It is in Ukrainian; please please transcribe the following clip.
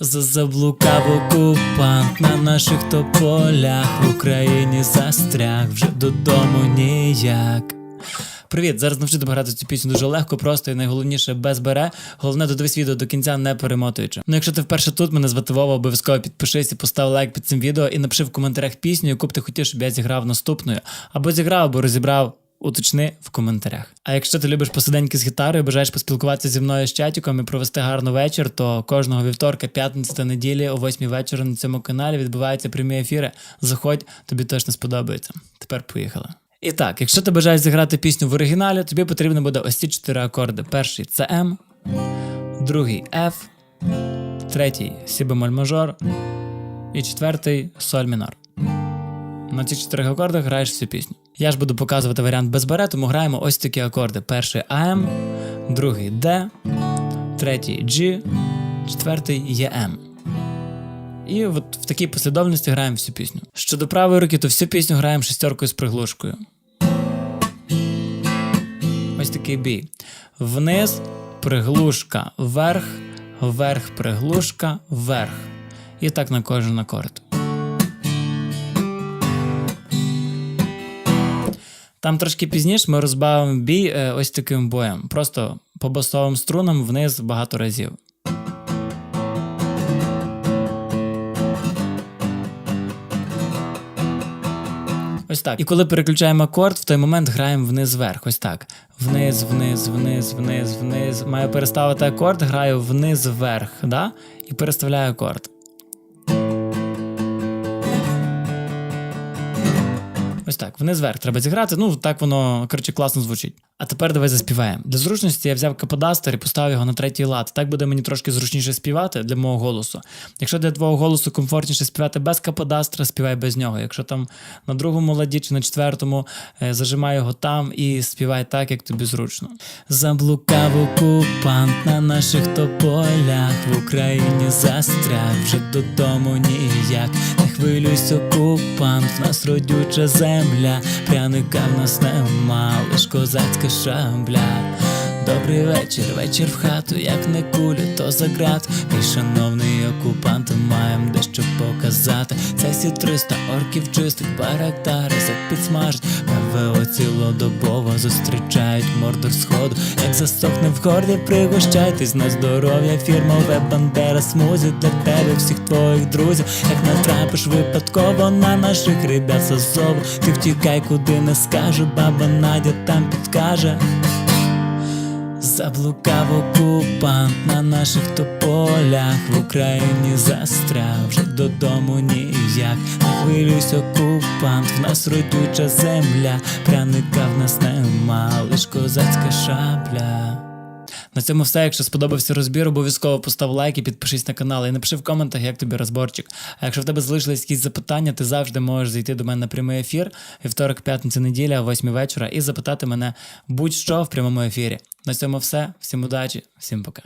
Заблукав окупант на наших тополях в Україні застряг вже додому ніяк. Привіт, зараз навчити грати цю пісню дуже легко, просто і найголовніше без бере. Головне додивись відео до кінця, не перемотуючи. Ну, якщо ти вперше тут, мене звати Вова, обов'язково підпишись і постав лайк під цим відео і напиши в коментарях пісню, яку б ти хотів, щоб я зіграв наступною. Або зіграв, або розібрав. Уточни в коментарях. А якщо ти любиш посиденьки з гітарою, бажаєш поспілкуватися зі мною з чатіком і провести гарний вечір, то кожного вівторка, п'ятниці та неділі о 8 вечора на цьому каналі відбуваються прямі ефіри. Заходь, тобі точно сподобається. Тепер поїхали. І так, якщо ти бажаєш зіграти пісню в оригіналі, тобі потрібно буде ось ці чотири акорди. Перший це М, другий F, третій Сі бемоль мажор і четвертий соль мінор. На цих чотирьох акордах граєш всю пісню. Я ж буду показувати варіант без бере, тому граємо ось такі акорди: перший АМ, другий Д, третій G, четвертий ЄМ. І от в такій послідовності граємо всю пісню. Щодо правої руки, то всю пісню граємо шестеркою з приглушкою. Ось такий бій. Вниз, приглушка, вверх, вверх, приглушка, вверх. І так на кожен акорд. Там трошки пізніше ми розбавимо бій е, ось таким боєм. Просто по басовим струнам вниз багато разів. Ось так. І коли переключаємо акорд, в той момент граємо вниз-вверх. Ось так. Вниз, вниз, вниз, вниз, вниз. Маю переставити акорд, граю вниз-вверх, да? і переставляю акорд. Ось так, вниз вверх треба зіграти. Ну, так воно, коротше, класно звучить. А тепер давай заспіваємо. Для зручності я взяв каподастер і поставив його на третій лад. Так буде мені трошки зручніше співати для мого голосу. Якщо для твого голосу комфортніше співати без каподастера, співай без нього. Якщо там на другому ладі чи на четвертому е, зажимай його там і співай так, як тобі зручно. Заблукав окупант на наших тополях в Україні застряг вже додому ніяк. Не хвилюйсь, окупант, в нас родюча земля, пряника в нас нема, лиш козацька шабля. Добрий вечір, вечір в хату, як не кулю, то за град. Мій шановний окупант, маєм дещо показати. Це сі 300 орків чистить, барактари підсмажить. ПВО цілодобово зустрічають мордор сходу. Як засохне в горлі, пригощайтесь на здоров'я. Фірмове бандера смузі для тебе, всіх твоїх друзів. Як натрапиш випадково на наших ребят з Азову Ти втікай, куди не скаже, баба Надя там підкаже. Заблукав окупант на наших тополях в Україні застряг вже додому ніяк. Не хвилюйсь, окупант, в нас родюча земля, пряника в нас нема, лиш козацька шабля. На цьому все. Якщо сподобався розбір, обов'язково постав лайк і підпишись на канал і напиши в коментах, як тобі розборчик. А якщо в тебе залишились якісь запитання, ти завжди можеш зайти до мене на прямий ефір вівторок, п'ятниця, неділя, о 8 вечора і запитати мене будь-що в прямому ефірі. На цьому все. Всім удачі, всім пока.